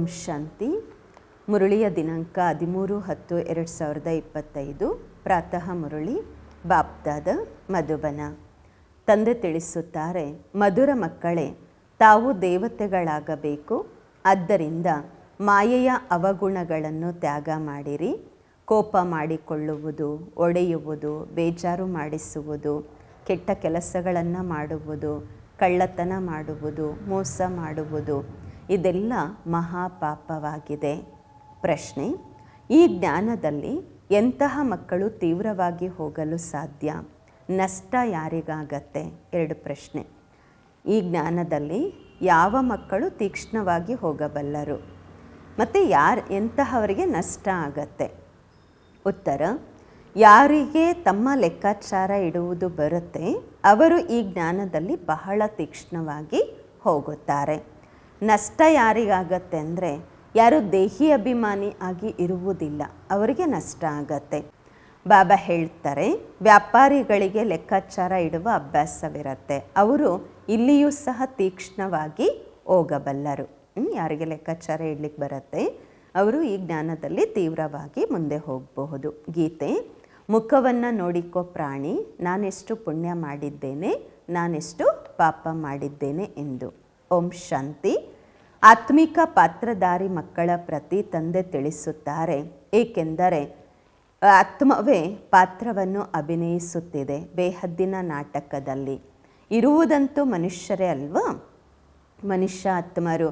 ಓಂ ಶಾಂತಿ. ಮುರಳಿಯ ದಿನಾಂಕ ಹದಿಮೂರು ಹತ್ತು ಎರಡು ಸಾವಿರದ ಇಪ್ಪತ್ತೈದು. ಪ್ರಾತಃ ಮುರಳಿ ಬಾಪ್ದಾದ ಮಧುಬನ. ತಂದೆ ತಿಳಿಸುತ್ತಾರೆ, ಮಧುರ ಮಕ್ಕಳೇ, ತಾವು ದೇವತೆಗಳಾಗಬೇಕು. ಆದ್ದರಿಂದ ಮಾಯೆಯ ಅವಗುಣಗಳನ್ನು ತ್ಯಾಗ ಮಾಡಿರಿ. ಕೋಪ ಮಾಡಿಕೊಳ್ಳುವುದು, ಒಡೆಯುವುದು, ಬೇಜಾರು ಮಾಡಿಸುವುದು, ಕೆಟ್ಟ ಕೆಲಸಗಳನ್ನು ಮಾಡುವುದು, ಕಳ್ಳತನ ಮಾಡುವುದು, ಮೋಸ ಮಾಡುವುದು ಇದೆಲ್ಲ ಮಹಾಪಾಪವಾಗಿದೆ. ಪ್ರಶ್ನೆ, ಈ ಜ್ಞಾನದಲ್ಲಿ ಎಂತಹ ಮಕ್ಕಳು ತೀವ್ರವಾಗಿ ಹೋಗಲು ಸಾಧ್ಯ? ನಷ್ಟ ಯಾರಿಗಾಗತ್ತೆ? ಎರಡು ಪ್ರಶ್ನೆ. ಈ ಜ್ಞಾನದಲ್ಲಿ ಯಾವ ಮಕ್ಕಳು ತೀಕ್ಷ್ಣವಾಗಿ ಹೋಗಬಲ್ಲರು? ಮತ್ತು ಯಾರು ಎಂತಹವರಿಗೆ ನಷ್ಟ ಆಗತ್ತೆ? ಉತ್ತರ, ಯಾರಿಗೆ ತಮ್ಮ ಲೆಕ್ಕಾಚಾರ ಇಡುವುದು ಬರುತ್ತೆ, ಅವರು ಈ ಜ್ಞಾನದಲ್ಲಿ ಬಹಳ ತೀಕ್ಷ್ಣವಾಗಿ ಹೋಗುತ್ತಾರೆ. ನಷ್ಟ ಯಾರಿಗಾಗತ್ತೆ ಅಂದರೆ ಯಾರು ದೇಹಿ ಅಭಿಮಾನಿ ಆಗಿ ಇರುವುದಿಲ್ಲ, ಅವರಿಗೆ ನಷ್ಟ ಆಗತ್ತೆ. ಬಾಬಾ ಹೇಳ್ತಾರೆ, ವ್ಯಾಪಾರಿಗಳಿಗೆ ಲೆಕ್ಕಾಚಾರ ಇಡುವ ಅಭ್ಯಾಸವಿರತ್ತೆ. ಅವರು ಇಲ್ಲಿಯೂ ಸಹ ತೀಕ್ಷ್ಣವಾಗಿ ಹೋಗಬಲ್ಲರು. ಯಾರಿಗೆ ಲೆಕ್ಕಾಚಾರ ಇಡ್ಲಿಕ್ಕೆ ಬರುತ್ತೆ? ಅವರು ಈ ಜ್ಞಾನದಲ್ಲಿ ತೀವ್ರವಾಗಿ ಮುಂದೆ ಹೋಗಬಹುದು. ಗೀತೆ, ಮುಖವನ್ನು ನೋಡಿಕೋ ಪ್ರಾಣಿ, ನಾನೆಷ್ಟು ಪುಣ್ಯ ಮಾಡಿದ್ದೇನೆ, ನಾನೆಷ್ಟು ಪಾಪ ಮಾಡಿದ್ದೇನೆ ಎಂದು. ಓಂ ಶಾಂತಿ. ಆತ್ಮಿಕ ಪಾತ್ರಧಾರಿ ಮಕ್ಕಳ ಪ್ರತಿ ತಂದೆ ತಿಳಿಸುತ್ತಾರೆ. ಏಕೆಂದರೆ ಆತ್ಮವೇ ಪಾತ್ರವನ್ನು ಅಭಿನಯಿಸುತ್ತಿದೆ ಬೇಹದ್ದಿನ ನಾಟಕದಲ್ಲಿ. ಇರುವುದಂತೂ ಮನುಷ್ಯರೇ ಅಲ್ವಾ? ಮನುಷ್ಯ ಆತ್ಮರು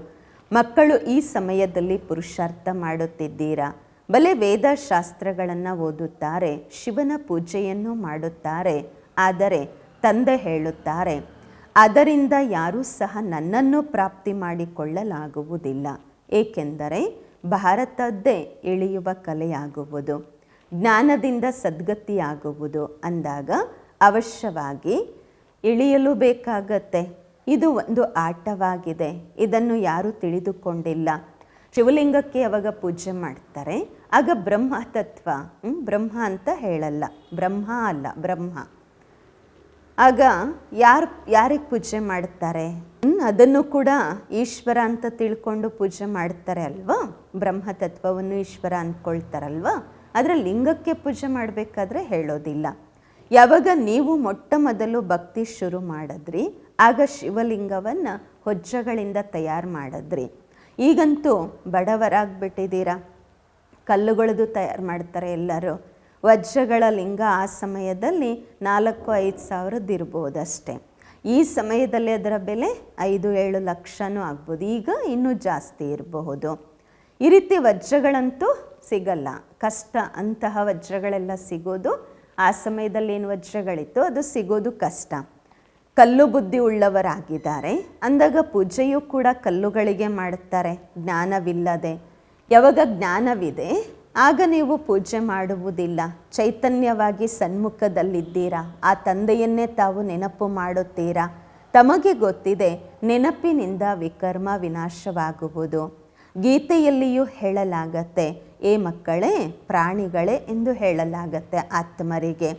ಮಕ್ಕಳು ಈ ಸಮಯದಲ್ಲಿ ಪುರುಷಾರ್ಥ ಮಾಡುತ್ತಿದ್ದೀರಾ? ಬಲೆ ವೇದ ಶಾಸ್ತ್ರಗಳನ್ನು ಓದುತ್ತಾರೆ, ಶಿವನ ಪೂಜೆಯನ್ನು ಮಾಡುತ್ತಾರೆ, ಆದರೆ ತಂದೆ ಹೇಳುತ್ತಾರೆ ಅದರಿಂದ ಯಾರೂ ಸಹ ನನ್ನನ್ನು ಪ್ರಾಪ್ತಿ ಮಾಡಿಕೊಳ್ಳಲಾಗುವುದಿಲ್ಲ. ಏಕೆಂದರೆ ಭಾರತದ್ದೇ ಇಳಿಯುವ ಕಲೆಯಾಗುವುದು. ಜ್ಞಾನದಿಂದ ಸದ್ಗತಿಯಾಗುವುದು ಅಂದಾಗ ಅವಶ್ಯವಾಗಿ ಇಳಿಯಲು ಬೇಕಾಗತ್ತೆ. ಇದು ಒಂದು ಆಟವಾಗಿದೆ. ಇದನ್ನು ಯಾರೂ ತಿಳಿದುಕೊಂಡಿಲ್ಲ. ಶಿವಲಿಂಗಕ್ಕೆ ಅವಾಗ ಪೂಜೆ ಮಾಡ್ತಾರೆ. ಆಗ ಬ್ರಹ್ಮ ತತ್ವ ಹ್ಮ್, ಬ್ರಹ್ಮ ಅಂತ ಹೇಳಲ್ಲ. ಬ್ರಹ್ಮ ಅಲ್ಲ ಬ್ರಹ್ಮ. ಆಗ ಯಾರು, ಯಾರಿಗೆ ಪೂಜೆ ಮಾಡ್ತಾರೆ ಅದನ್ನು ಕೂಡ ಈಶ್ವರ ಅಂತ ತಿಳ್ಕೊಂಡು ಪೂಜೆ ಮಾಡ್ತಾರೆ ಅಲ್ವಾ? ಬ್ರಹ್ಮ ತತ್ವವನ್ನು ಈಶ್ವರ ಅಂದ್ಕೊಳ್ತಾರಲ್ವಾ? ಆದರೆ ಲಿಂಗಕ್ಕೆ ಪೂಜೆ ಮಾಡಬೇಕಾದ್ರೆ ಹೇಳೋದಿಲ್ಲ. ಯಾವಾಗ ನೀವು ಮೊಟ್ಟ ಮೊದಲು ಭಕ್ತಿ ಶುರು ಮಾಡಿದ್ರಿ, ಆಗ ಶಿವಲಿಂಗವನ್ನು ಹೊಜ್ಜಗಳಿಂದ ತಯಾರು ಮಾಡಿದ್ರಿ. ಈಗಂತೂ ಬಡವರಾಗ್ಬಿಟ್ಟಿದ್ದೀರಾ? ಕಲ್ಲುಗಳದು ತಯಾರು ಮಾಡ್ತಾರೆ ಎಲ್ಲರೂ. ವಜ್ರಗಳ ಲಿಂಗ ಆ ಸಮಯದಲ್ಲಿ ನಾಲ್ಕು ಐದು ಸಾವಿರದ್ದು ಇರ್ಬೋದು ಅಷ್ಟೇ. ಈ ಸಮಯದಲ್ಲಿ ಅದರ ಬೆಲೆ ಐದು ಏಳು ಲಕ್ಷನೂ ಆಗ್ಬೋದು. ಈಗ ಇನ್ನೂ ಜಾಸ್ತಿ ಇರಬಹುದು. ಈ ರೀತಿ ವಜ್ರಗಳಂತೂ ಸಿಗಲ್ಲ. ಕಷ್ಟ ಅಂತಹ ವಜ್ರಗಳೆಲ್ಲ ಸಿಗೋದು ಆ ಸಮಯದಲ್ಲಿ ಏನು ವಜ್ರಗಳಿತ್ತು ಅದು ಸಿಗೋದು ಕಷ್ಟ. ಕಲ್ಲು ಬುದ್ಧಿ ಉಳ್ಳವರಾಗಿದ್ದಾರೆ. ಅಂದಾಗ ಪೂಜೆಯೂ ಕೂಡ ಕಲ್ಲುಗಳಿಗೆ ಮಾಡುತ್ತಾರೆ. ಜ್ಞಾನವಿಲ್ಲದೆ. ಯಾವಾಗ ಜ್ಞಾನವಿದೆ ಆಗ ನೀವು ಪೂಜೆ ಮಾಡುವುದಿಲ್ಲ. ಚೈತನ್ಯವಾಗಿ ಸನ್ಮುಖದಲ್ಲಿದ್ದೀರಾ. ಆ ತಂದೆಯನ್ನೇ ತಾವು ನೆನಪು ಮಾಡುತ್ತೀರಾ. ತಮಗೆ ಗೊತ್ತಿದೆ, ನೆನಪಿನಿಂದ ವಿಕರ್ಮ ವಿನಾಶವಾಗುವುದು. ಗೀತೆಯಲ್ಲಿಯೂ ಹೇಳಲಾಗತ್ತೆ, ಏ ಮಕ್ಕಳೇ, ಪ್ರಾಣಿಗಳೇ ಎಂದು ಹೇಳಲಾಗತ್ತೆ ಆತ್ಮರಿಗೆ.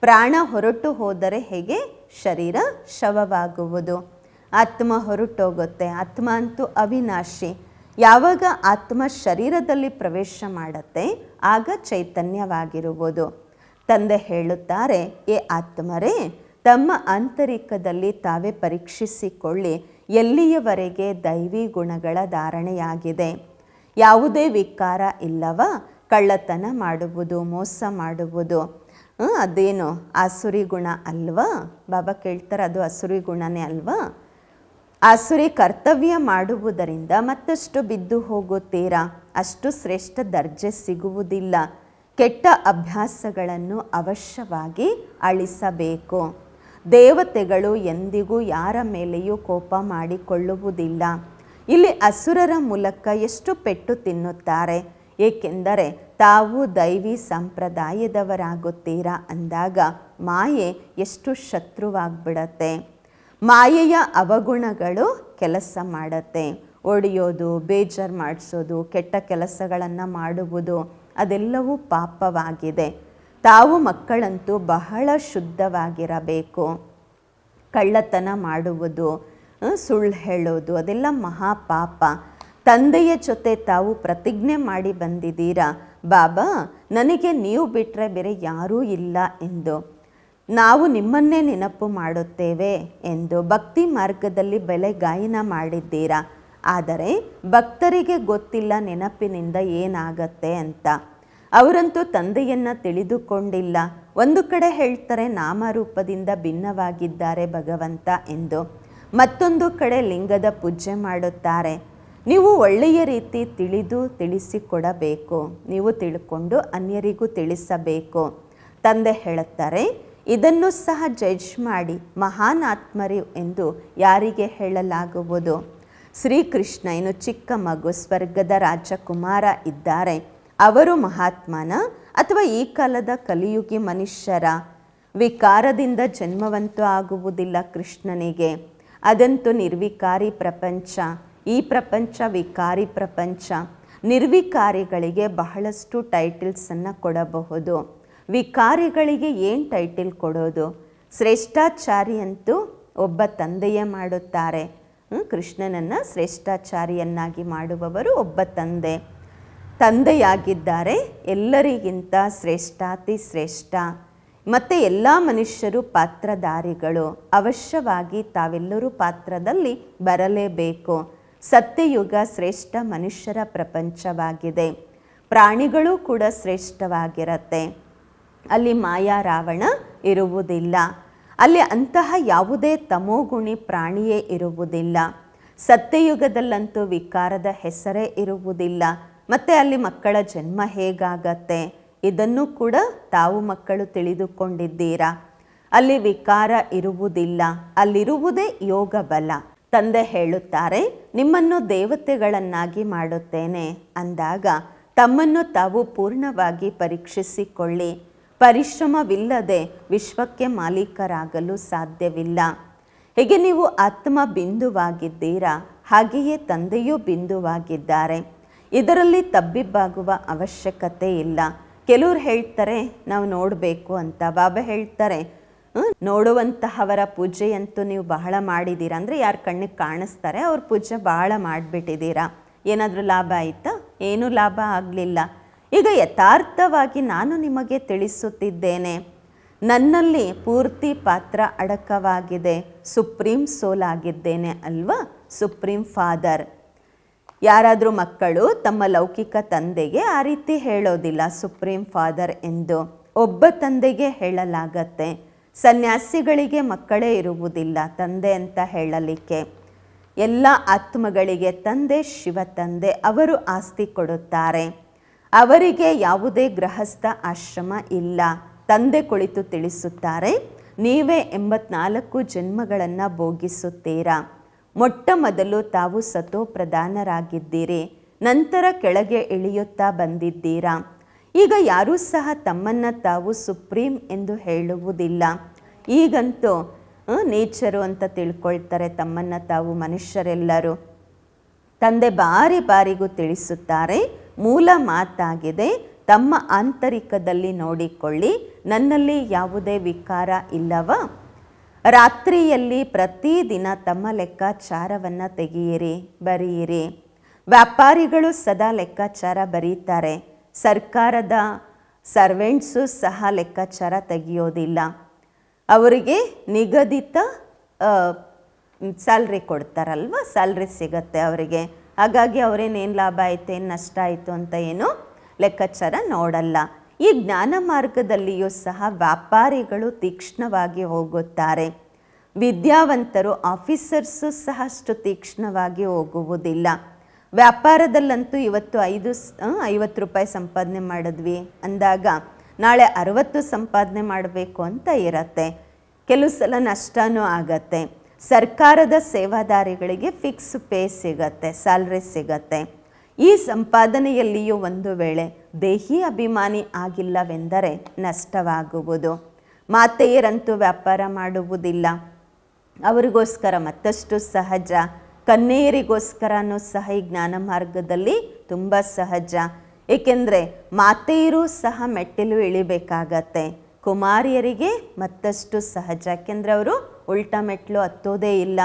ಪ್ರಾಣ ಹೊರಟು ಹೋದರೆ ಹೇಗೆ? ಶರೀರ ಶವವಾಗುವುದು. ಆತ್ಮ ಹೊರಟೋಗುತ್ತೆ, ಆತ್ಮ ಅಂತೂ ಅವಿನಾಶಿ. ಯಾವಾಗ ಆತ್ಮ ಶರೀರದಲ್ಲಿ ಪ್ರವೇಶ ಮಾಡತ್ತೆ, ಆಗ ಚೈತನ್ಯವಾಗಿರುವುದು. ತಂದೆ ಹೇಳುತ್ತಾರೆ, ಏ ಆತ್ಮರೇ, ತಮ್ಮ ಆಂತರಿಕದಲ್ಲಿ ತಾವೇ ಪರೀಕ್ಷಿಸಿಕೊಳ್ಳಿ. ಎಲ್ಲಿಯವರೆಗೆ ದೈವಿ ಗುಣಗಳ ಧಾರಣೆಯಾಗಿದೆ? ಯಾವುದೇ ವಿಕಾರ ಇಲ್ಲವ? ಕಳ್ಳತನ ಮಾಡುವುದು, ಮೋಸ ಮಾಡುವುದು. ಅದೇನು? ಆಸುರಿ ಗುಣ ಅಲ್ವಾ? ಬಾಬಾ ಕೇಳ್ತಾರೆ, ಅದು ಅಸುರಿ ಗುಣನೇ ಅಲ್ವಾ? ಆಸುರಿ ಕರ್ತವ್ಯ ಮಾಡುವುದರಿಂದ ಮತ್ತಷ್ಟು ಬಿದ್ದು ಹೋಗುತ್ತೀರಾ? ಅಷ್ಟು ಶ್ರೇಷ್ಠ ದರ್ಜೆ ಸಿಗುವುದಿಲ್ಲ. ಕೆಟ್ಟ ಅಭ್ಯಾಸಗಳನ್ನು ಅವಶ್ಯವಾಗಿ ಅಳಿಸಬೇಕು. ದೇವತೆಗಳು ಎಂದಿಗೂ ಯಾರ ಮೇಲೆಯೂ ಕೋಪ ಮಾಡಿಕೊಳ್ಳುವುದಿಲ್ಲ. ಇಲ್ಲಿ ಅಸುರರ ಮೂಲಕ ಎಷ್ಟು ಪೆಟ್ಟು ತಿನ್ನುತ್ತಾರೆ? ಏಕೆಂದರೆ ತಾವು ದೈವಿ ಸಂಪ್ರದಾಯದವರಾಗುತ್ತೀರಾ ಅಂದಾಗ ಮಾಯೆ ಎಷ್ಟು ಶತ್ರುವಾಗ್ಬಿಡತ್ತೆ. ಮಾಯೆಯ ಅವಗುಣಗಳು ಕೆಲಸ ಮಾಡತ್ತೆ. ಒಡೆಯೋದು, ಬೇಜಾರು ಮಾಡಿಸೋದು, ಕೆಟ್ಟ ಕೆಲಸಗಳನ್ನು ಮಾಡುವುದು, ಅದೆಲ್ಲವೂ ಪಾಪವಾಗಿದೆ. ತಾವು ಮಕ್ಕಳಂತೂ ಬಹಳ ಶುದ್ಧವಾಗಿರಬೇಕು. ಕಳ್ಳತನ ಮಾಡುವುದು ಸುಳ್ಳು ಹೇಳೋದು, ಅದೆಲ್ಲ ಮಹಾಪಾಪ. ತಂದೆಯ ಜೊತೆ ತಾವು ಪ್ರತಿಜ್ಞೆ ಮಾಡಿ ಬಂದಿದ್ದೀರಾ? ಬಾಬಾ, ನನಗೆ ನೀವು ಬಿಟ್ಟರೆ ಬೇರೆ ಯಾರೂ ಇಲ್ಲ ಎಂದು. ನಾವು ನಿಮ್ಮನ್ನೇ ನೆನಪು ಮಾಡುತ್ತೇವೆ ಎಂದು ಭಕ್ತಿ ಮಾರ್ಗದಲ್ಲಿ ಬೆಲೆ ಗಾಯನ ಮಾಡಿದ್ದೀರಾ? ಆದರೆ ಭಕ್ತರಿಗೆ ಗೊತ್ತಿಲ್ಲ ನೆನಪಿನಿಂದ ಏನಾಗತ್ತೆ ಅಂತ. ಅವರಂತೂ ತಂದೆಯನ್ನು ತಿಳಿದುಕೊಂಡಿಲ್ಲ. ಒಂದು ಕಡೆ ಹೇಳ್ತಾರೆ ನಾಮರೂಪದಿಂದ ಭಿನ್ನವಾಗಿದ್ದಾರೆ ಭಗವಂತ ಎಂದು. ಮತ್ತೊಂದು ಕಡೆ ಲಿಂಗದ ಪೂಜೆ ಮಾಡುತ್ತಾರೆ. ನೀವು ಒಳ್ಳೆಯ ರೀತಿ ತಿಳಿದು ತಿಳಿಸಿಕೊಡಬೇಕು. ನೀವು ತಿಳ್ಕೊಂಡು ಅನ್ಯರಿಗೂ ತಿಳಿಸಬೇಕು. ತಂದೆ ಹೇಳುತ್ತಾರೆ ಇದನ್ನು ಸಹ ಜಡ್ಜ್ ಮಾಡಿ ಮಹಾನ್ ಆತ್ಮರು ಎಂದು ಯಾರಿಗೆ ಹೇಳಲಾಗುವುದು? ಶ್ರೀಕೃಷ್ಣ ಇನ್ನು ಚಿಕ್ಕ ಮಗು ಸ್ವರ್ಗದ ರಾಜಕುಮಾರ ಇದ್ದಾರೆ. ಅವರು ಮಹಾತ್ಮನ ಅಥವಾ ಈ ಕಾಲದ ಕಲಿಯುಗಿ ಮನುಷ್ಯರ? ವಿಕಾರದಿಂದ ಜನ್ಮವಂತೂ ಆಗುವುದಿಲ್ಲ ಕೃಷ್ಣನಿಗೆ. ಅದಂತೂ ನಿರ್ವಿಕಾರಿ ಪ್ರಪಂಚ. ಈ ಪ್ರಪಂಚ ವಿಕಾರಿ ಪ್ರಪಂಚ. ನಿರ್ವಿಕಾರಿಗಳಿಗೆ ಬಹಳಷ್ಟು ಟೈಟಲ್ಸನ್ನು ಕೊಡಬಹುದು. ವಿಕಾರಿಗಳಿಗೆ ಏನು ಟೈಟಲ್ ಕೊಡೋದು? ಶ್ರೇಷ್ಠಾಚಾರಿ ಅಂತೂ ಒಬ್ಬ ತಂದೆಯೇ ಮಾಡುತ್ತಾರೆ. ಕೃಷ್ಣನನ್ನು ಶ್ರೇಷ್ಠಾಚಾರಿಯನ್ನಾಗಿ ಮಾಡುವವರು ಒಬ್ಬ ತಂದೆ. ತಂದೆಯಾಗಿದ್ದಾರೆ, ಎಲ್ಲರಿಗಿಂತ ಶ್ರೇಷ್ಠಾತಿ ಶ್ರೇಷ್ಠ. ಮತ್ತು ಎಲ್ಲ ಮನುಷ್ಯರು ಪಾತ್ರಧಾರಿಗಳು. ಅವಶ್ಯವಾಗಿ ತಾವೆಲ್ಲರೂ ಪಾತ್ರದಲ್ಲಿ ಬರಲೇಬೇಕು. ಸತ್ಯಯುಗ ಶ್ರೇಷ್ಠ ಮನುಷ್ಯರ ಪ್ರಪಂಚವಾಗಿದೆ. ಪ್ರಾಣಿಗಳು ಕೂಡ ಶ್ರೇಷ್ಠವಾಗಿರತ್ತೆ. ಅಲ್ಲಿ ಮಾಯಾ ರಾವಣ ಇರುವುದಿಲ್ಲ. ಅಲ್ಲಿ ಅಂತಹ ಯಾವುದೇ ತಮೋಗುಣಿ ಪ್ರಾಣಿಯೇ ಇರುವುದಿಲ್ಲ. ಸತ್ಯಯುಗದಲ್ಲಂತೂ ವಿಕಾರದ ಹೆಸರೇ ಇರುವುದಿಲ್ಲ. ಮತ್ತು ಅಲ್ಲಿ ಮಕ್ಕಳ ಜನ್ಮ ಹೇಗಾಗತ್ತೆ? ಇದನ್ನು ಕೂಡ ತಾವು ಮಕ್ಕಳು ತಿಳಿದುಕೊಂಡಿದ್ದೀರಾ? ಅಲ್ಲಿ ವಿಕಾರ ಇರುವುದಿಲ್ಲ. ಅಲ್ಲಿರುವುದೇ ಯೋಗ ಬಲ. ತಂದೆ ಹೇಳುತ್ತಾರೆ, ನಿಮ್ಮನ್ನು ದೇವತೆಗಳನ್ನಾಗಿ ಮಾಡುತ್ತೇನೆ. ಅಂದಾಗ, ತಮ್ಮನ್ನು ತಾವು ಪೂರ್ಣವಾಗಿ ಪರೀಕ್ಷಿಸಿಕೊಳ್ಳಿ. ಪರಿಶ್ರಮವಿಲ್ಲದೆ ವಿಶ್ವಕ್ಕೆ ಮಾಲೀಕರಾಗಲು ಸಾಧ್ಯವಿಲ್ಲ. ಹೇಗೆ ನೀವು ಆತ್ಮ ಬಿಂದುವಾಗಿದ್ದೀರಾ, ಹಾಗೆಯೇ ತಂದೆಯೂ ಬಿಂದುವಾಗಿದ್ದಾರೆ. ಇದರಲ್ಲಿ ತಬ್ಬಿಬ್ಬಾಗುವ ಅವಶ್ಯಕತೆ ಇಲ್ಲ. ಕೆಲವ್ರು ಹೇಳ್ತಾರೆ, ನಾವು ನೋಡಬೇಕು ಅಂತ. ಬಾಬಾ ಹೇಳ್ತಾರೆ ನೋಡುವಂತಹವರ ಪೂಜೆಯಂತೂ ನೀವು ಬಹಳ ಮಾಡಿದ್ದೀರಾ. ಅಂದರೆ ಯಾರ ಕಣ್ಣಿಗೆ ಕಾಣಿಸ್ತಾರೆ, ಅವ್ರ ಪೂಜೆ ಬಹಳ ಮಾಡಿಬಿಟ್ಟಿದ್ದೀರಾ. ಏನಾದರೂ ಲಾಭ ಆಯಿತಾ? ಏನೂ ಲಾಭ ಆಗಲಿಲ್ಲ. ಈಗ ಯಥಾರ್ಥವಾಗಿ ನಾನು ನಿಮಗೆ ತಿಳಿಸುತ್ತಿದ್ದೇನೆ. ನನ್ನಲ್ಲಿ ಪೂರ್ತಿ ಪಾತ್ರ ಅಡಕವಾಗಿದೆ. ಸುಪ್ರೀಂ ಸೋಲ್ ಆಗಿದ್ದೇನೆ ಅಲ್ವಾ? Supreme father. ಯಾರಾದರೂ ಮಕ್ಕಳು ತಮ್ಮ ಲೌಕಿಕ ತಂದೆಗೆ ಆ ರೀತಿ ಹೇಳೋದಿಲ್ಲ ಸುಪ್ರೀಂ ಫಾದರ್ ಎಂದು. ಒಬ್ಬ ತಂದೆಗೆ ಹೇಳಲಾಗತ್ತೆ. ಸನ್ಯಾಸಿಗಳಿಗೆ ಮಕ್ಕಳೇ ಇರುವುದಿಲ್ಲ ತಂದೆ ಅಂತ ಹೇಳಲಿಕ್ಕೆ. ಎಲ್ಲ ಆತ್ಮಗಳಿಗೆ ತಂದೆ, ಶಿವ ತಂದೆ ಅವರು ಆಸ್ತಿ ಕೊಡುತ್ತಾರೆ. ಅವರಿಗೆ ಯಾವುದೇ ಗೃಹಸ್ಥ ಆಶ್ರಮ ಇಲ್ಲ. ತಂದೆ ಕುಳಿತು ತಿಳಿಸುತ್ತಾರೆ, ನೀವೇ ಎಂಬತ್ನಾಲ್ಕು ಜನ್ಮಗಳನ್ನು ಭೋಗಿಸುತ್ತೀರಾ? ಮೊಟ್ಟ ಮೊದಲು ತಾವು ಸತೋ ಪ್ರಧಾನರಾಗಿದ್ದೀರಿ ನಂತರ ಕೆಳಗೆ ಇಳಿಯುತ್ತಾ ಬಂದಿದ್ದೀರಾ? ಈಗ ಯಾರೂ ಸಹ ತಮ್ಮನ್ನ ತಾವು ಸುಪ್ರೀಂ ಎಂದು ಹೇಳುವುದಿಲ್ಲ. ಈಗಂತೂ ನೇಚರು ಅಂತ ತಿಳ್ಕೊಳ್ತಾರೆ ತಮ್ಮನ್ನ ತಾವು ಮನುಷ್ಯರೆಲ್ಲರೂ. ತಂದೆ ಬಾರಿ ಬಾರಿಗೂ ತಿಳಿಸುತ್ತಾರೆ ಮೂಲ ಮಾತಾಗಿದೆ. ತಮ್ಮ ಆಂತರಿಕದಲ್ಲಿ ನೋಡಿಕೊಳ್ಳಿ. ನನ್ನಲ್ಲಿ ಯಾವುದೇ ವಿಕಾರ ಇಲ್ಲವ? ರಾತ್ರಿಯಲ್ಲಿ ಪ್ರತಿದಿನ ತಮ್ಮ ಲೆಕ್ಕಾಚಾರವನ್ನು ತೆಗೆಯಿರಿ, ಬರೆಯಿರಿ. ವ್ಯಾಪಾರಿಗಳು ಸದಾ ಲೆಕ್ಕಾಚಾರ ಬರೀತಾರೆ. ಸರ್ಕಾರದ ಸರ್ವೆಂಟ್ಸು ಸಹ ಲೆಕ್ಕಾಚಾರ ತೆಗೆಯೋದಿಲ್ಲ. ಅವರಿಗೆ ನಿಗದಿತ ಸ್ಯಾಲ್ರಿ ಕೊಡ್ತಾರಲ್ವ? ಸ್ಯಾಲ್ರಿ ಸಿಗತ್ತೆ ಅವರಿಗೆ. ಹಾಗಾಗಿ ಅವರೇನೇನು ಲಾಭ ಆಯಿತು, ಏನು ನಷ್ಟ ಆಯಿತು ಅಂತ ಏನು ಲೆಕ್ಕಾಚಾರ ನೋಡಲ್ಲ. ಈ ಜ್ಞಾನ ಮಾರ್ಗದಲ್ಲಿಯೂ ಸಹ ವ್ಯಾಪಾರಿಗಳು ತೀಕ್ಷ್ಣವಾಗಿ ಹೋಗುತ್ತಾರೆ. ವಿದ್ಯಾವಂತರು, ಆಫೀಸರ್ಸು ಸಹ ಅಷ್ಟು ತೀಕ್ಷ್ಣವಾಗಿ ಹೋಗುವುದಿಲ್ಲ. ವ್ಯಾಪಾರದಲ್ಲಂತೂ ಇವತ್ತು ಐದು ಐವತ್ತು ರೂಪಾಯಿ ಸಂಪಾದನೆ ಮಾಡಿದ್ವಿ. ಅಂದಾಗ ನಾಳೆ ಅರವತ್ತು ಸಂಪಾದನೆ ಮಾಡಬೇಕು ಅಂತ ಇರತ್ತೆ. ಕೆಲವು ಸಲ ನಷ್ಟವೂ ಆಗತ್ತೆ. ಸರ್ಕಾರದ ಸೇವಾದಾರಿಗಳಿಗೆ ಫಿಕ್ಸ್ ಪೇ ಸಿಗತ್ತೆ ಸ್ಯಾಲ್ರಿ ಸಿಗತ್ತೆ. ಈ ಸಂಪಾದನೆಯಲ್ಲಿಯೂ ಒಂದು ವೇಳೆ ದೇಹಿ ಅಭಿಮಾನಿ ಆಗಿಲ್ಲವೆಂದರೆ ನಷ್ಟವಾಗುವುದು. ಮಾತೆಯರಂತೂ ವ್ಯಾಪಾರ ಮಾಡುವುದಿಲ್ಲ. ಅವರಿಗೋಸ್ಕರ ಮತ್ತಷ್ಟು ಸಹಜ ಕನ್ನೆಯರಿಗೋಸ್ಕರನೂ ಸಹ ಈ ಜ್ಞಾನ ಮಾರ್ಗದಲ್ಲಿ ತುಂಬ ಸಹಜ. ಏಕೆಂದರೆ ಮಾತೆಯರು ಸಹ ಮೆಟ್ಟಿಲು ಇಳಿಬೇಕಾಗತ್ತೆ. ಕುಮಾರಿಯರಿಗೆ ಮತ್ತಷ್ಟು ಸಹಜ. ಯಾಕೆಂದರೆ ಅವರು ಉಲ್ಟಾ ಮೆಟ್ಲು ಹತ್ತೋದೇ ಇಲ್ಲ.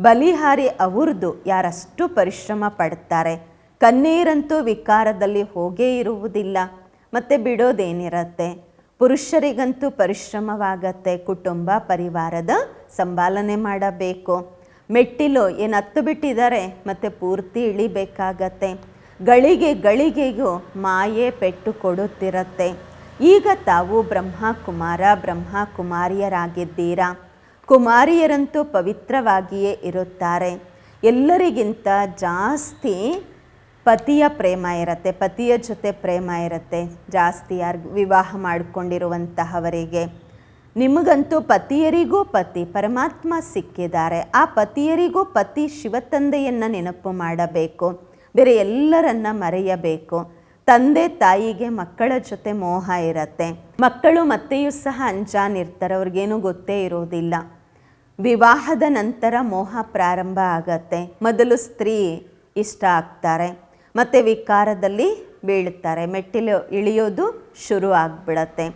ಬಲಿಹಾರಿ ಅವ್ರದ್ದು ಯಾರಷ್ಟು ಪರಿಶ್ರಮ ಪಡ್ತಾರೆ. ಕಣ್ಣೀರಂತೂ ವಿಕಾರದಲ್ಲಿ ಹೋಗೇ ಇರುವುದಿಲ್ಲ. ಮತ್ತು ಬಿಡೋದೇನಿರತ್ತೆ? ಪುರುಷರಿಗಂತೂ ಪರಿಶ್ರಮವಾಗತ್ತೆ ಕುಟುಂಬ ಪರಿವಾರದ ಸಂಭಾಲನೆ ಮಾಡಬೇಕು. ಮೆಟ್ಟಿಲು ಏನು ಹತ್ತು ಬಿಟ್ಟಿದ್ದಾರೆ ಮತ್ತು ಪೂರ್ತಿ ಇಳಿಬೇಕಾಗತ್ತೆ. ಗಳಿಗೆ ಗಳಿಗೆಗೂ ಮಾಯೆ ಪೆಟ್ಟು ಕೊಡುತ್ತಿರತ್ತೆ. ಈಗ ತಾವು ಬ್ರಹ್ಮ ಕುಮಾರ ಬ್ರಹ್ಮ ಕುಮಾರಿಯರಂತೂ ಪವಿತ್ರವಾಗಿಯೇ ಇರುತ್ತಾರೆ. ಎಲ್ಲರಿಗಿಂತ ಜಾಸ್ತಿ ಪತಿಯ ಪ್ರೇಮ ಇರುತ್ತೆ, ಪತಿಯ ಜೊತೆ ಪ್ರೇಮ ಇರುತ್ತೆ, ಜಾಸ್ತಿ ಯಾರು ವಿವಾಹ ಮಾಡಿಕೊಂಡಿರುವಂತಹವರಿಗೆ. ನಿಮಗಂತೂ ಪತಿಯರಿಗೂ ಪತಿ, ಪರಮಾತ್ಮ ಸಿಕ್ಕಿದ್ದಾರೆ. ಆ ಪತಿಯರಿಗೂ ಪತಿ ಶಿವತಂದೆಯನ್ನು ನೆನಪು ಮಾಡಬೇಕು. ಬೇರೆ ಎಲ್ಲರನ್ನ ಮರೆಯಬೇಕು. ತಂದೆ ತಾಯಿಗೆ ಮಕ್ಕಳ ಜೊತೆ ಮೋಹ ಇರತ್ತೆ. ಮಕ್ಕಳು ಮತ್ತೆಯೂ ಸಹ ಅಂಜಾನಿರ್ತಾರೆ ಅವ್ರಿಗೇನು ಗೊತ್ತೇ ಇರೋದಿಲ್ಲ. ವಿವಾಹದ ನಂತರ ಮೋಹ ಪ್ರಾರಂಭ ಆಗತ್ತೆ. ಮೊದಲು ಸ್ತ್ರೀ ಇಷ್ಟ ಆಗ್ತಾರೆ, ಮತ್ತು ವಿಕಾರದಲ್ಲಿ ಬೀಳುತ್ತಾರೆ. ಮೆಟ್ಟಿಲು ಇಳಿಯೋದು ಶುರು ಆಗಿಬಿಡತ್ತೆ.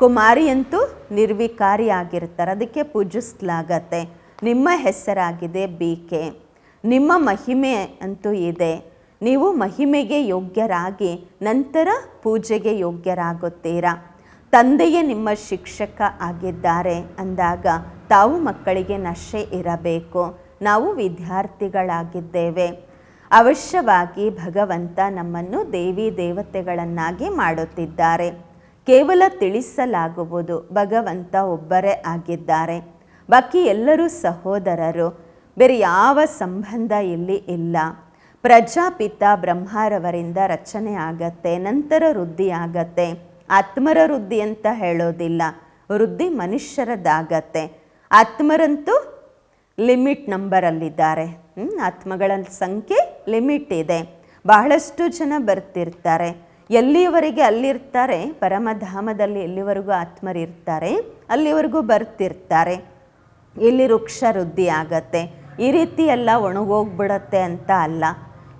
ಕುಮಾರಿಯಂತೂ ನಿರ್ವಿಕಾರಿ ಆಗಿರ್ತಾರೆ. ಅದಕ್ಕೆ ಪೂಜಿಸಲಾಗತ್ತೆ. ನಿಮ್ಮ ಹೆಸರಾಗಿದೆ ಬೀಕೆ ನಿಮ್ಮ ಮಹಿಮೆ ಅಂತೂ ಇದೆ. ನೀವು ಮಹಿಮೆಗೆ ಯೋಗ್ಯರಾಗಿ, ನಂತರ ಪೂಜೆಗೆ ಯೋಗ್ಯರಾಗುತ್ತೀರಾ? ತಂದೆಯೇ ನಿಮ್ಮ ಶಿಕ್ಷಕ ಆಗಿದ್ದಾರೆ ಅಂದಾಗ ತಾವು ಮಕ್ಕಳಿಗೆ ನಶೆ ಇರಬೇಕು. ನಾವು ವಿದ್ಯಾರ್ಥಿಗಳಾಗಿದ್ದೇವೆ. ಅವಶ್ಯವಾಗಿ ಭಗವಂತ ನಮ್ಮನ್ನು ದೇವಿ ದೇವತೆಗಳನ್ನಾಗಿ ಮಾಡುತ್ತಿದ್ದಾರೆ. ಕೇವಲ ತಿಳಿಸಲಾಗುವುದು ಭಗವಂತ ಒಬ್ಬರೇ ಆಗಿದ್ದಾರೆ. ಬಾಕಿ ಎಲ್ಲರೂ ಸಹೋದರರು. ಬೇರೆ ಯಾವ ಸಂಬಂಧ ಇಲ್ಲಿ ಇಲ್ಲ. ಪ್ರಜಾಪಿತ ಬ್ರಹ್ಮರವರಿಂದ ರಚನೆ ಆಗತ್ತೆ, ನಂತರ ವೃದ್ಧಿ ಆಗತ್ತೆ. ಆತ್ಮರ ವೃದ್ಧಿ ಅಂತ ಹೇಳೋದಿಲ್ಲ. ವೃದ್ಧಿ ಮನುಷ್ಯರದ್ದಾಗತ್ತೆ ಆತ್ಮರಂತೂ ಲಿಮಿಟ್ ನಂಬರಲ್ಲಿದ್ದಾರೆ. ಆತ್ಮಗಳ ಸಂಖ್ಯೆ ಲಿಮಿಟ್ ಇದೆ. ಬಹಳಷ್ಟು ಜನ ಬರ್ತಿರ್ತಾರೆ. ಎಲ್ಲಿಯವರೆಗೆ ಅಲ್ಲಿರ್ತಾರೆ? ಪರಮಧಾಮದಲ್ಲಿ ಎಲ್ಲಿವರೆಗೂ ಆತ್ಮರಿರ್ತಾರೆ? ಅಲ್ಲಿವರೆಗೂ ಬರ್ತಿರ್ತಾರೆ. ಇಲ್ಲಿ ವೃಕ್ಷ ವೃದ್ಧಿ ಆಗತ್ತೆ. ಈ ರೀತಿ ಎಲ್ಲ ಒಣಗೋಗ್ಬಿಡತ್ತೆ ಅಂತ ಅಲ್ಲ.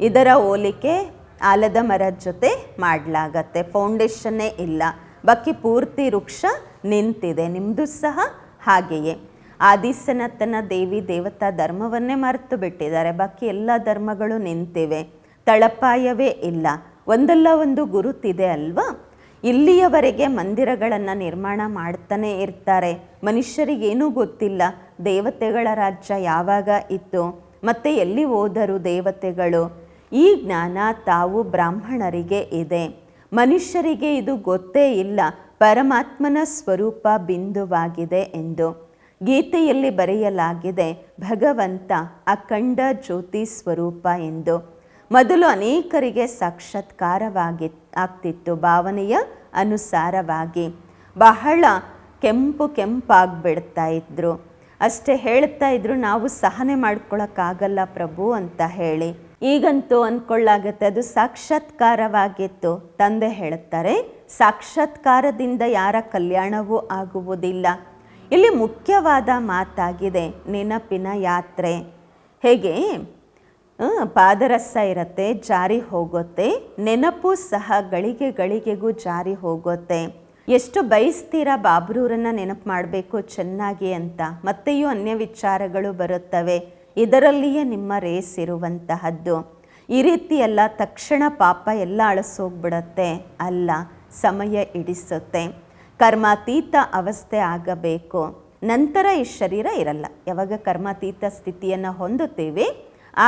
ಇದರ ಹೋಲಿಕೆ ಆಲದ ಮರದ ಜೊತೆ ಮಾಡಲಾಗತ್ತೆ. ಫೌಂಡೇಶನ್ನೇ ಇಲ್ಲ. ಬಾಕಿ ಪೂರ್ತಿ ವೃಕ್ಷ ನಿಂತಿದೆ. ನಿಮ್ಮದು ಸಹ ಹಾಗೆಯೇ. ಆದಿಸನಾತನ ದೇವಿ ದೇವತಾ ಧರ್ಮವನ್ನೇ ಮರೆತು ಬಿಟ್ಟಿದ್ದಾರೆ. ಬಾಕಿ ಎಲ್ಲ ಧರ್ಮಗಳು ನಿಂತಿವೆ. ತಳಪಾಯವೇ ಇಲ್ಲ. ಒಂದಲ್ಲ ಒಂದು ಗುರುತಿದೆ ಅಲ್ವಾ? ಇಲ್ಲಿಯವರೆಗೆ ಮಂದಿರಗಳನ್ನು ನಿರ್ಮಾಣ ಮಾಡ್ತಾನೆ ಇರ್ತಾರೆ. ಮನುಷ್ಯರಿಗೇನೂ ಗೊತ್ತಿಲ್ಲ ದೇವತೆಗಳ ರಾಜ್ಯ ಯಾವಾಗ ಇತ್ತು, ಮತ್ತೆ ಎಲ್ಲಿ ಹೋದರು ದೇವತೆಗಳು? ಈ ಜ್ಞಾನ ತಾವು ಬ್ರಾಹ್ಮಣರಿಗೆ ಇದೆ. ಮನುಷ್ಯರಿಗೆ ಇದು ಗೊತ್ತೇ ಇಲ್ಲ. ಪರಮಾತ್ಮನ ಸ್ವರೂಪ ಬಿಂದುವಾಗಿದೆ ಎಂದು. ಗೀತೆಯಲ್ಲಿ ಬರೆಯಲಾಗಿದೆ, ಭಗವಂತ ಅಖಂಡ ಜ್ಯೋತಿ ಸ್ವರೂಪ ಎಂದು. ಮೊದಲು ಅನೇಕರಿಗೆ ಸಾಕ್ಷಾತ್ಕಾರವಾಗಿ ಆಗ್ತಿತ್ತು ಭಾವನೆಯ ಅನುಸಾರವಾಗಿ. ಬಹಳ ಕೆಂಪು ಕೆಂಪಾಗ್ಬಿಡ್ತಾ ಇದ್ರು. ಅಷ್ಟೇ ಹೇಳ್ತಾ ಇದ್ರು, ನಾವು ಸಹನೆ ಮಾಡ್ಕೊಳಕ್ಕಾಗಲ್ಲ ಪ್ರಭು ಅಂತ ಹೇಳಿ. ಈಗಂತೂ ಅಂದ್ಕೊಳ್ಳಾಗತ್ತೆ ಅದು ಸಾಕ್ಷಾತ್ಕಾರವಾಗಿತ್ತು. ತಂದೆ ಹೇಳ್ತಾರೆ, ಸಾಕ್ಷಾತ್ಕಾರದಿಂದ ಯಾರ ಕಲ್ಯಾಣವೂ ಆಗುವುದಿಲ್ಲ. ಇಲ್ಲಿ ಮುಖ್ಯವಾದ ಮಾತಾಗಿದೆ ನೆನಪಿನ ಯಾತ್ರೆ. ಹೇಗೆ? ಪಾದರಸ ಇರತ್ತೆ, ಜಾರಿ ಹೋಗುತ್ತೆ, ನೆನಪು ಸಹ ಗಳಿಗೆ ಗಳಿಗೆಗೂ ಜಾರಿ ಹೋಗುತ್ತೆ. ಎಷ್ಟು ಬಯಸ್ತೀರ ಬಾಬ್ರೂರನ್ನು ನೆನಪು ಮಾಡಬೇಕು ಚೆನ್ನಾಗಿ ಅಂತ? ಮತ್ತೆಯೂ ಅನ್ಯ ವಿಚಾರಗಳು ಬರುತ್ತವೆ. ಇದರಲ್ಲಿಯೇ ನಿಮ್ಮ ರೇಸ್ ಇರುವಂತಹದ್ದು. ಈ ರೀತಿ ಎಲ್ಲ ತಕ್ಷಣ ಪಾಪ ಎಲ್ಲ ಅಳಸೋಗ್ಬಿಡತ್ತೆ. ಅಲ್ಲ, ಸಮಯ ಇಡಿಸುತ್ತೆ. ಕರ್ಮಾತೀತ ಅವಸ್ಥೆ ಆಗಬೇಕು. ನಂತರ ಈ ಶರೀರ ಇರಲ್ಲ. ಯಾವಾಗ ಕರ್ಮಾತೀತ ಸ್ಥಿತಿಯನ್ನು ಹೊಂದುತ್ತೇವೆ,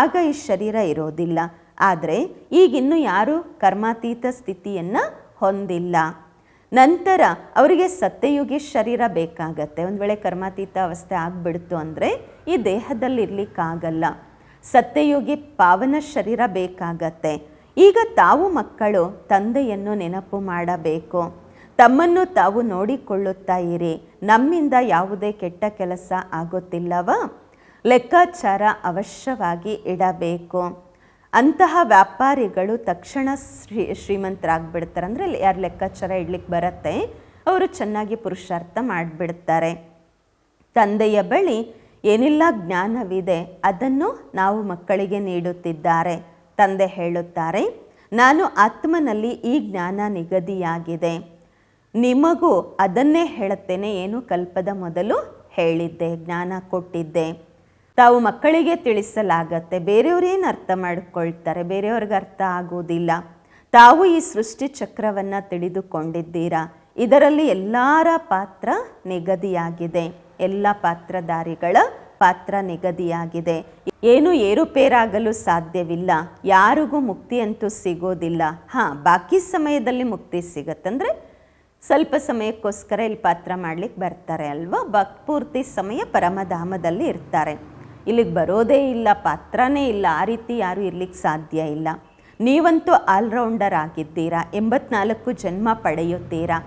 ಆಗ ಈ ಶರೀರ ಇರೋದಿಲ್ಲ. ಆದರೆ ಈಗಿನ್ನೂ ಯಾರು ಕರ್ಮಾತೀತ ಸ್ಥಿತಿಯನ್ನು ಹೊಂದಿಲ್ಲ. ನಂತರ ಅವರಿಗೆ ಸತ್ಯಯುಗಿ ಶರೀರ ಬೇಕಾಗತ್ತೆ. ಒಂದು ವೇಳೆ ಕರ್ಮಾತೀತ ಅವಸ್ಥೆ ಆಗಿಬಿಡ್ತು ಅಂದರೆ ಈ ದೇಹದಲ್ಲಿ ಇರ್ಲಿಕ್ಕಾಗಲ್ಲ ಸತ್ಯಯುಗಿ ಪಾವನ ಶರೀರ ಬೇಕಾಗತ್ತೆ. ಈಗ ತಾವು ಮಕ್ಕಳು, ತಂದೆಯನ್ನು ನೆನಪು ಮಾಡಬೇಕು. ತಮ್ಮನ್ನು ತಾವು ನೋಡಿಕೊಳ್ಳುತ್ತಾ ಇರಿ. ನಮ್ಮಿಂದ ಯಾವುದೇ ಕೆಟ್ಟ ಕೆಲಸ ಆಗುತ್ತಿಲ್ಲವಾ ಲೆಕ್ಕಾಚಾರ ಅವಶ್ಯವಾಗಿ ಇಡಬೇಕು. ಅಂತಹ ವ್ಯಾಪಾರಿಗಳು ತಕ್ಷಣ ಶ್ರೀ ಶ್ರೀಮಂತರಾಗ್ಬಿಡ್ತಾರೆ ಅಂದರೆ ಯಾರು ಲೆಕ್ಕಾಚಾರ ಇಡ್ಲಿಕ್ಕೆ ಬರುತ್ತೆ? ಅವರು ಚೆನ್ನಾಗಿ ಪುರುಷಾರ್ಥ ಮಾಡಿಬಿಡ್ತಾರೆ. ತಂದೆಯ ಬಳಿ ಏನೆಲ್ಲ ಜ್ಞಾನವಿದೆ, ಅದನ್ನು ನಾವು ಮಕ್ಕಳಿಗೆ ನೀಡುತ್ತಿದ್ದಾರೆ. ತಂದೆ ಹೇಳುತ್ತಾರೆ, ನಾನು ಆತ್ಮನಲ್ಲಿ ಈ ಜ್ಞಾನ ನಿಗದಿಯಾಗಿದೆ. ನಿಮಗೂ ಅದನ್ನೇ ಹೇಳುತ್ತೇನೆ ಏನು ಕಲ್ಪದ ಮೊದಲು ಹೇಳಿದ್ದೆ, ಜ್ಞಾನ ಕೊಟ್ಟಿದ್ದೆ. ತಾವು ಮಕ್ಕಳಿಗೆ ತಿಳಿಸಲಾಗತ್ತೆ ಬೇರೆಯವ್ರೇನು ಅರ್ಥ ಮಾಡಿಕೊಳ್ತಾರೆ, ಬೇರೆಯವ್ರಿಗೆ ಅರ್ಥ ಆಗೋದಿಲ್ಲ ತಾವು ಈ ಸೃಷ್ಟಿ ಚಕ್ರವನ್ನು ತಿಳಿದುಕೊಂಡಿದ್ದೀರಾ? ಇದರಲ್ಲಿ ಎಲ್ಲರ ಪಾತ್ರ ನಿಗದಿಯಾಗಿದೆ. ಎಲ್ಲ ಪಾತ್ರಧಾರಿಗಳ ಪಾತ್ರ ನಿಗದಿಯಾಗಿದೆ. ಏನು ಏರುಪೇರಾಗಲು ಸಾಧ್ಯವಿಲ್ಲ. ಯಾರಿಗೂ ಮುಕ್ತಿ ಅಂತೂ ಸಿಗೋದಿಲ್ಲ. ಹಾಂ, ಬಾಕಿ ಸಮಯದಲ್ಲಿ ಮುಕ್ತಿ ಸಿಗತ್ತಂದ್ರೆ ಸ್ವಲ್ಪ ಸಮಯಕ್ಕೋಸ್ಕರ ಇಲ್ಲಿ ಪಾತ್ರ ಮಾಡ್ಲಿಕ್ಕೆ ಬರ್ತಾರೆ ಅಲ್ವಾ? ಭಕ್ ಪೂರ್ತಿ ಸಮಯ ಪರಮಧಾಮದಲ್ಲಿ ಇರ್ತಾರೆ. ಇಲ್ಲಿಗೆ ಬರೋದೇ ಇಲ್ಲ, ಪಾತ್ರನೇ ಇಲ್ಲ, ಆ ರೀತಿ ಯಾರೂ ಇರ್ಲಿಕ್ಕೆ ಸಾಧ್ಯ ಇಲ್ಲ. ನೀವಂತೂ ಆಲ್ರೌಂಡರ್ ಆಗಿದ್ದೀರಾ? ಎಂಬತ್ನಾಲ್ಕು ಜನ್ಮ ಪಡೆಯುತ್ತೀರಾ?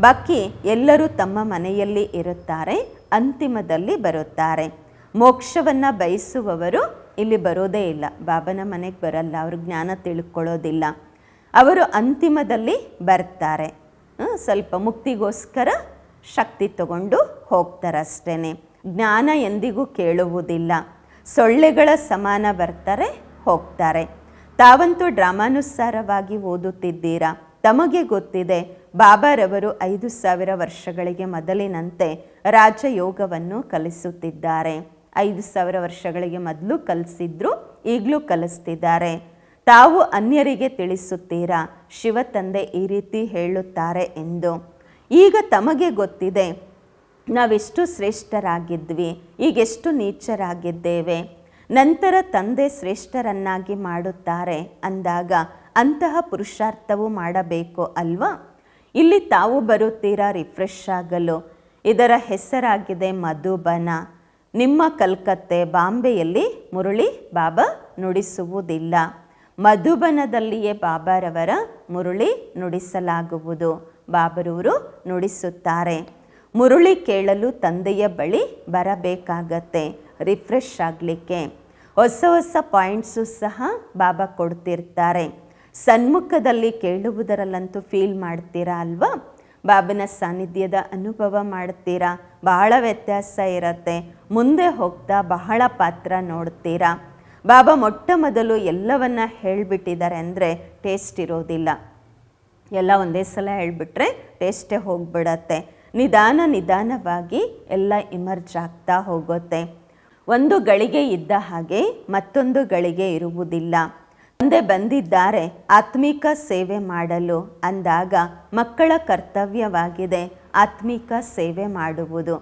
ಬಾಕಿ ಎಲ್ಲರೂ ತಮ್ಮ ಮನೆಯಲ್ಲಿ ಇರುತ್ತಾರೆ, ಅಂತಿಮದಲ್ಲಿ ಬರುತ್ತಾರೆ. ಮೋಕ್ಷವನ್ನು ಬಯಸುವವರು ಇಲ್ಲಿ ಬರೋದೇ ಇಲ್ಲ. ಬಾಬನ ಮನೆಗೆ ಬರಲ್ಲ, ಅವರು ಜ್ಞಾನ ತಿಳ್ಕೊಳ್ಳೋದಿಲ್ಲ. ಅವರು ಅಂತಿಮದಲ್ಲಿ ಬರ್ತಾರೆ. ಸ್ವಲ್ಪ ಮುಕ್ತಿಗೋಸ್ಕರ ಶಕ್ತಿ ತಗೊಂಡು ಹೋಗ್ತಾರಷ್ಟೇ ಜ್ಞಾನ ಎಂದಿಗೂ ಕೇಳುವುದಿಲ್ಲ. ಸೊಳ್ಳೆಗಳ ಸಮಾನ ಬರ್ತಾರೆ, ಹೋಗ್ತಾರೆ. ತಾವಂತೂ ಡ್ರಾಮಾನುಸಾರವಾಗಿ ಓದುತ್ತಿದ್ದೀರಾ? ತಮಗೆ ಗೊತ್ತಿದೆ, ಬಾಬಾರವರು ಐದು ಸಾವಿರ ವರ್ಷಗಳಿಗೆ ಮೊದಲಿನಂತೆ ರಾಜಯೋಗವನ್ನು ಕಲಿಸುತ್ತಿದ್ದಾರೆ. ಐದು ಸಾವಿರ ವರ್ಷಗಳಿಗೆ ಮೊದಲು ಕಲಿಸಿದ್ರು, ಈಗಲೂ ಕಲಿಸ್ತಿದ್ದಾರೆ. ತಾವು ಅನ್ಯರಿಗೆ ತಿಳಿಸುತ್ತೀರಾ? ಶಿವ ತಂದೆ ಈ ರೀತಿ ಹೇಳುತ್ತಾರೆ ಎಂದು. ಈಗ ತಮಗೆ ಗೊತ್ತಿದೆ, ನಾವೆಷ್ಟು ಶ್ರೇಷ್ಠರಾಗಿದ್ವಿ, ಈಗೆಷ್ಟು ನೀಚರಾಗಿದ್ದೇವೆ. ನಂತರ ತಂದೆ ಶ್ರೇಷ್ಠರನ್ನಾಗಿ ಮಾಡುತ್ತಾರೆ ಅಂದಾಗ ಅಂತಹ ಪುರುಷಾರ್ಥವು ಮಾಡಬೇಕು ಅಲ್ವಾ? ಇಲ್ಲಿ ತಾವು ಬರುತ್ತೀರಾ ರಿಫ್ರೆಶ್ ಆಗಲು? ಇದರ ಹೆಸರಾಗಿದೆ ಮಧುಬನ. ನಿಮ್ಮ ಕಲ್ಕತ್ತೆ ಬಾಂಬೆಯಲ್ಲಿ ಮುರಳಿ ಬಾಬಾ ನುಡಿಸುವುದಿಲ್ಲ. ಮಧುಬನದಲ್ಲಿಯೇ ಬಾಬಾರವರ ಮುರುಳಿ ನುಡಿಸಲಾಗುವುದು. ಬಾಬರವರು ನುಡಿಸುತ್ತಾರೆ. ಮುರುಳಿ ಕೇಳಲು ತಂದೆಯ ಬಳಿ ಬರಬೇಕಾಗತ್ತೆ. ರಿಫ್ರೆಶ್ ಆಗಲಿಕ್ಕೆ. ಹೊಸ ಹೊಸ ಪಾಯಿಂಟ್ಸು ಸಹ ಬಾಬಾ ಕೊಡ್ತಿರ್ತಾರೆ. ಸನ್ಮುಖದಲ್ಲಿ ಕೇಳುವುದರಲ್ಲಂತೂ ಫೀಲ್ ಮಾಡ್ತೀರಾ ಅಲ್ವಾ? ಬಾಬನ ಸಾನ್ನಿಧ್ಯದ ಅನುಭವ ಮಾಡ್ತೀರಾ? ಬಹಳ ವ್ಯತ್ಯಾಸ ಇರತ್ತೆ. ಮುಂದೆ ಹೋಗ್ತಾ ಬಹಳ ಪಾತ್ರ ನೋಡ್ತೀರಾ? ಬಾಬಾ ಮೊಟ್ಟ ಮೊದಲು ಎಲ್ಲವನ್ನ ಹೇಳಿಬಿಟ್ಟಿದ್ದಾರೆ ಅಂದರೆ ಟೇಸ್ಟ್ ಇರೋದಿಲ್ಲ. ಎಲ್ಲ ಒಂದೇ ಸಲ ಹೇಳಿಬಿಟ್ರೆ ಟೇಸ್ಟೇ ಹೋಗ್ಬಿಡತ್ತೆ. ನಿಧಾನ ನಿಧಾನವಾಗಿ ಎಲ್ಲ ಇಮರ್ಜ್ ಆಗ್ತಾ ಹೋಗುತ್ತೆ. ಒಂದು ಗಳಿಗೆ ಇದ್ದ ಹಾಗೆ ಮತ್ತೊಂದು ಗಳಿಗೆ ಇರುವುದಿಲ್ಲ. ಮುಂದೆ ಬಂದಿದ್ದಾರೆ ಆತ್ಮಿಕ ಸೇವೆ ಮಾಡಲು ಅಂದಾಗ ಮಕ್ಕಳ ಕರ್ತವ್ಯವಾಗಿದೆ ಆತ್ಮಿಕ ಸೇವೆ ಮಾಡುವುದು.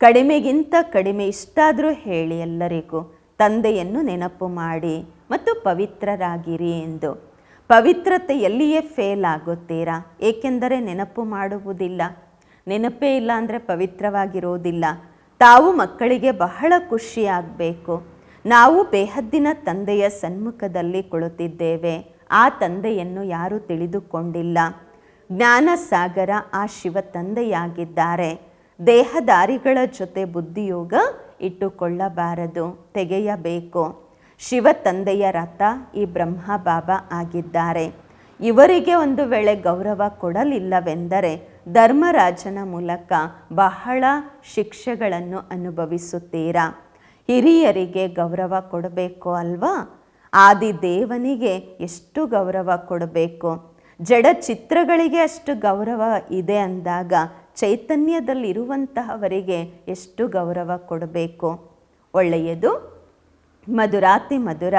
ಕಡಿಮೆಗಿಂತ ಕಡಿಮೆ ಇಷ್ಟಾದರೂ ಹೇಳಿ ಎಲ್ಲರಿಗೂ. ತಂದೆಯನ್ನು ನೆನಪು ಮಾಡಿ ಮತ್ತು ಪವಿತ್ರರಾಗಿರಿ ಎಂದು. ಪವಿತ್ರತೆ ಎಲ್ಲಿಯೇ ಫೇಲ್ ಆಗುತ್ತೀರಾ? ಏಕೆಂದರೆ ನೆನಪು ಮಾಡುವುದಿಲ್ಲ. ನೆನಪೇ ಇಲ್ಲ ಅಂದರೆ ಪವಿತ್ರವಾಗಿರೋದಿಲ್ಲ ತಾವು ಮಕ್ಕಳಿಗೆ ಬಹಳ ಖುಷಿಯಾಗಬೇಕು. ನಾವು ಬೇಹದ್ದಿನ ತಂದೆಯ ಸನ್ಮುಖದಲ್ಲಿ ಕುಳಿತಿದ್ದೇವೆ. ಆ ತಂದೆಯನ್ನು ಯಾರೂ ತಿಳಿದುಕೊಂಡಿಲ್ಲ. ಜ್ಞಾನಸಾಗರ ಆ ಶಿವ ತಂದೆಯಾಗಿದ್ದಾರೆ. ದೇಹದಾರಿಗಳ ಜೊತೆ ಬುದ್ಧಿಯೋಗ ಇಟ್ಟುಕೊಳ್ಳಬಾರದು, ತೆಗೆಯಬೇಕು. ಶಿವ ತಂದೆಯ ರಥ ಈ ಬ್ರಹ್ಮ ಬಾಬಾ ಆಗಿದ್ದಾರೆ. ಇವರಿಗೆ ಒಂದು ವೇಳೆ ಗೌರವ ಕೊಡಲಿಲ್ಲವೆಂದರೆ ಧರ್ಮರಾಜನ ಮೂಲಕ ಬಹಳ ಶಿಕ್ಷೆಗಳನ್ನು ಅನುಭವಿಸುತ್ತೀರಾ? ಹಿರಿಯರಿಗೆ ಗೌರವ ಕೊಡಬೇಕು ಅಲ್ವಾ? ಆದಿದೇವನಿಗೆ ಎಷ್ಟು ಗೌರವ ಕೊಡಬೇಕು? ಜಡ ಚಿತ್ರಗಳಿಗೆ ಅಷ್ಟು ಗೌರವ ಇದೆ ಅಂದಾಗ ಚೈತನ್ಯದಲ್ಲಿರುವಂತಹವರಿಗೆ ಎಷ್ಟು ಗೌರವ ಕೊಡಬೇಕು? ಒಳ್ಳೆಯದು, ಮಧುರಾತಿ ಮಧುರ,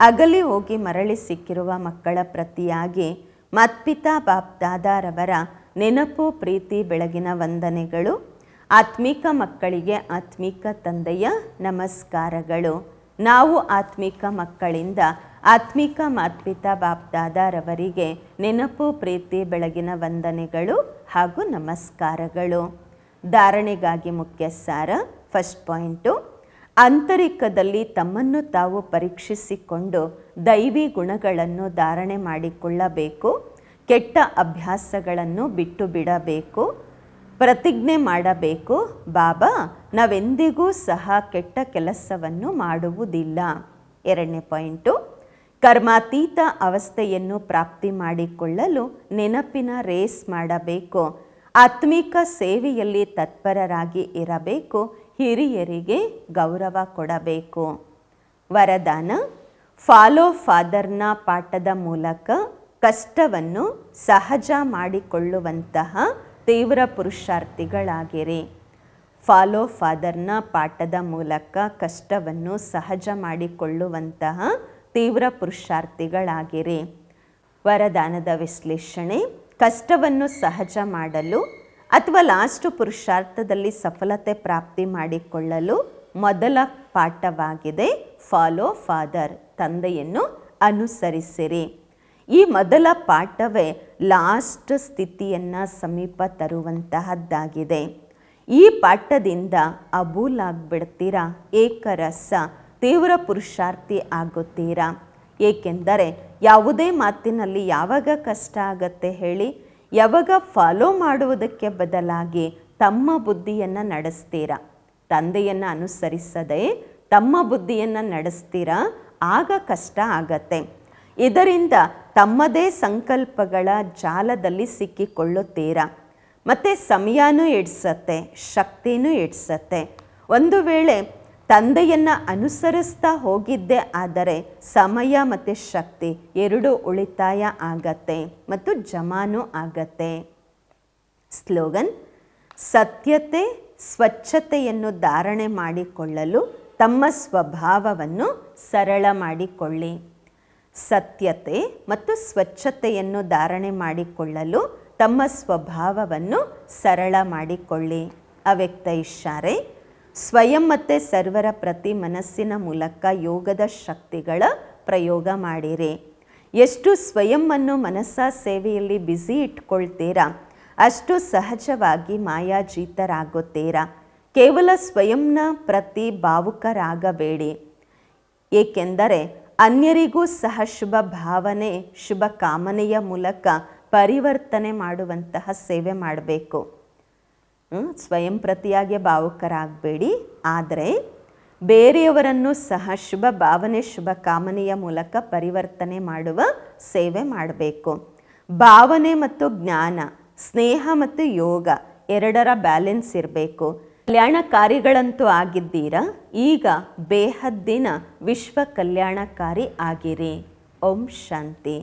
ಅಗಲಿ ಹೋಗಿ ಮರಳಿ ಸಿಕ್ಕಿರುವ ಮಕ್ಕಳ ಪ್ರತಿಯಾಗಿ ಮತ್ಪಿತಾ ಬಾಪ್ ದಾದಾರವರ ನೆನಪು, ಪ್ರೀತಿ, ಬೆಳಗಿನ ವಂದನೆಗಳು, ಆತ್ಮಿಕ ಮಕ್ಕಳಿಗೆ ಆತ್ಮಿಕ ತಂದೆಯ ನಮಸ್ಕಾರಗಳು. ನಾವು ಆತ್ಮಿಕ ಮಕ್ಕಳಿಂದ ಆತ್ಮಿಕ ಮಾತ್ಪಿತ ಬಾಪ್ ದಾದಾರವರಿಗೆ ನೆನಪು, ಪ್ರೀತಿ, ಬೆಳಗಿನ ವಂದನೆಗಳು ಹಾಗೂ ನಮಸ್ಕಾರಗಳು. ಧಾರಣೆಗಾಗಿ ಮುಖ್ಯ ಸಾರ ಫಸ್ಟ್ ಪಾಯಿಂಟು, ಆಂತರಿಕದಲ್ಲಿ ತಮ್ಮನ್ನು ತಾವು ಪರೀಕ್ಷಿಸಿಕೊಂಡು ದೈವಿ ಗುಣಗಳನ್ನು ಧಾರಣೆ ಮಾಡಿಕೊಳ್ಳಬೇಕು, ಕೆಟ್ಟ ಅಭ್ಯಾಸಗಳನ್ನು ಬಿಟ್ಟು ಬಿಡಬೇಕು ಪ್ರತಿಜ್ಞೆ ಮಾಡಬೇಕು, ಬಾಬಾ, ನಾವೆಂದಿಗೂ ಸಹ ಕೆಟ್ಟ ಕೆಲಸವನ್ನು ಮಾಡುವುದಿಲ್ಲ. ಎರಡನೇ ಪಾಯಿಂಟು ಕರ್ಮಾತೀತ ಅವಸ್ಥೆಯನ್ನು ಪ್ರಾಪ್ತಿ ಮಾಡಿಕೊಳ್ಳಲು ನೆನಪಿನ ರೇಸ್ ಮಾಡಬೇಕು. ಆತ್ಮಿಕ ಸೇವೆಯಲ್ಲಿ ತತ್ಪರರಾಗಿ ಇರಬೇಕು, ಹಿರಿಯರಿಗೆ ಗೌರವ ಕೊಡಬೇಕು. ವರದಾನ, ಫಾಲೋ ಫಾದರ್ನ ಪಾಠದ ಮೂಲಕ ಕಷ್ಟವನ್ನು ಸಹಜ ಮಾಡಿಕೊಳ್ಳುವಂತಹ ತೀವ್ರ ಪುರುಷಾರ್ಥಿಗಳಾಗಿರಿ. ಫಾಲೋ ಫಾದರ್ನ ಪಾಠದ ಮೂಲಕ ಕಷ್ಟವನ್ನು ಸಹಜ ಮಾಡಿಕೊಳ್ಳುವಂತಹ ತೀವ್ರ ಪುರುಷಾರ್ಥಿಗಳಾಗಿರಿ. ವರದಾನದ ವಿಶ್ಲೇಷಣೆ, ಕಷ್ಟವನ್ನು ಸಹಜ ಮಾಡಲು ಅಥವಾ ಲಾಸ್ಟ್ ಪುರುಷಾರ್ಥದಲ್ಲಿ ಸಫಲತೆ ಪ್ರಾಪ್ತಿ ಮಾಡಿಕೊಳ್ಳಲು ಮೊದಲ ಪಾಠವಾಗಿದೆ. ಫಾಲೋ ಫಾದರ್ ತಂದೆಯನ್ನು ಅನುಸರಿಸಿರಿ. ಈ ಮೊದಲ ಪಾಠವೇ ಲಾಸ್ಟ್ ಸ್ಥಿತಿಯನ್ನು ಸಮೀಪ ತರುವಂತಹದ್ದಾಗಿದೆ. ಈ ಪಾಠದಿಂದ ಅಬೂಲಾಗ್ಬಿಡ್ತೀರಾ ಏಕರಸ? ತೀವ್ರ ಪುರುಷಾರ್ಥಿ ಆಗುತ್ತೀರಾ? ಏಕೆಂದರೆ ಯಾವುದೇ ಮಾತಿನಲ್ಲಿ ಯಾವಾಗ ಕಷ್ಟ ಆಗತ್ತೆ ಹೇಳಿ, ಯಾವಾಗ ಫಾಲೋ ಮಾಡುವುದಕ್ಕೆ ಬದಲಾಗಿ ತಮ್ಮ ಬುದ್ಧಿಯನ್ನು ನಡೆಸ್ತೀರಾ? ತಂದೆಯನ್ನು ಅನುಸರಿಸದೆ ತಮ್ಮ ಬುದ್ಧಿಯನ್ನು ನಡೆಸ್ತೀರಾ? ಆಗ ಕಷ್ಟ ಆಗತ್ತೆ. ಇದರಿಂದ ತಮ್ಮದೇ ಸಂಕಲ್ಪಗಳ ಜಾಲದಲ್ಲಿ ಸಿಕ್ಕಿಕೊಳ್ಳುತ್ತೀರಾ? ಮತ್ತು ಸಮಯನೂ ಇಡ್ಸತ್ತೆ, ಶಕ್ತಿನೂ ಇಡ್ಸತ್ತೆ. ಒಂದು ವೇಳೆ ತಂದೆಯನ್ನು ಅನುಸರಿಸ್ತಾ ಹೋಗಿದ್ದೆ, ಆದರೆ ಸಮಯ ಮತ್ತು ಶಕ್ತಿ ಎರಡೂ ಉಳಿತಾಯ ಆಗತ್ತೆ ಮತ್ತು ಜಮಾನು ಆಗತ್ತೆ. ಸ್ಲೋಗನ್, ಸತ್ಯತೆ, ಸ್ವಚ್ಛತೆಯನ್ನು ಧಾರಣೆ ಮಾಡಿಕೊಳ್ಳಲು ತಮ್ಮ ಸ್ವಭಾವವನ್ನು ಸರಳ ಮಾಡಿಕೊಳ್ಳಿ. ಸತ್ಯತೆ ಮತ್ತು ಸ್ವಚ್ಛತೆಯನ್ನು ಧಾರಣೆ ಮಾಡಿಕೊಳ್ಳಲು ತಮ್ಮ ಸ್ವಭಾವವನ್ನು ಸರಳ ಮಾಡಿಕೊಳ್ಳಿ. ಅವ್ಯಕ್ತ ಇಶಾರೆ ಸ್ವಯಂ ಮತ್ತು ಸರ್ವರ ಪ್ರತಿ ಮನಸ್ಸಿನ ಮೂಲಕ ಯೋಗದ ಶಕ್ತಿಗಳ ಪ್ರಯೋಗ ಮಾಡಿರಿ. ಎಷ್ಟು ಸ್ವಯಂವನ್ನು ಮನಸ್ಸ ಸೇವೆಯಲ್ಲಿ ಬ್ಯುಸಿ ಇಟ್ಕೊಳ್ತೀರಾ? ಅಷ್ಟು ಸಹಜವಾಗಿ ಮಾಯಾಜೀತರಾಗುತ್ತೀರಾ? ಕೇವಲ ಸ್ವಯಂನ ಪ್ರತಿ ಭಾವುಕರಾಗಬೇಡಿ. ಏಕೆಂದರೆ ಅನ್ಯರಿಗೂ ಸಹ ಶುಭ ಭಾವನೆ, ಶುಭ ಕಾಮನೆಯ ಮೂಲಕ ಪರಿವರ್ತನೆ ಮಾಡುವಂತಹ ಸೇವೆ ಮಾಡಬೇಕು. ಸ್ವಯಂ ಪ್ರತಿಯಾಗಿ ಭಾವುಕರಾಗಬೇಡಿ. ಆದರೆ ಬೇರೆಯವರನ್ನು ಸಹ ಶುಭ ಭಾವನೆ, ಶುಭ ಕಾಮನೆಯ ಮೂಲಕ ಪರಿವರ್ತನೆ ಮಾಡುವ ಸೇವೆ ಮಾಡಬೇಕು. ಭಾವನೆ ಮತ್ತು ಜ್ಞಾನ, ಸ್ನೇಹ ಮತ್ತು ಯೋಗ ಎರಡರ ಬ್ಯಾಲೆನ್ಸ್ ಇರಬೇಕು. ಕಲ್ಯಾಣಕಾರಿಗಳಂತೂ ಆಗಿದ್ದೀರಾ? ಈಗ ಬೇಹದ್ದಿನ ವಿಶ್ವ ಕಲ್ಯಾಣಕಾರಿ ಆಗಿರಿ. ಓಂ ಶಾಂತಿ.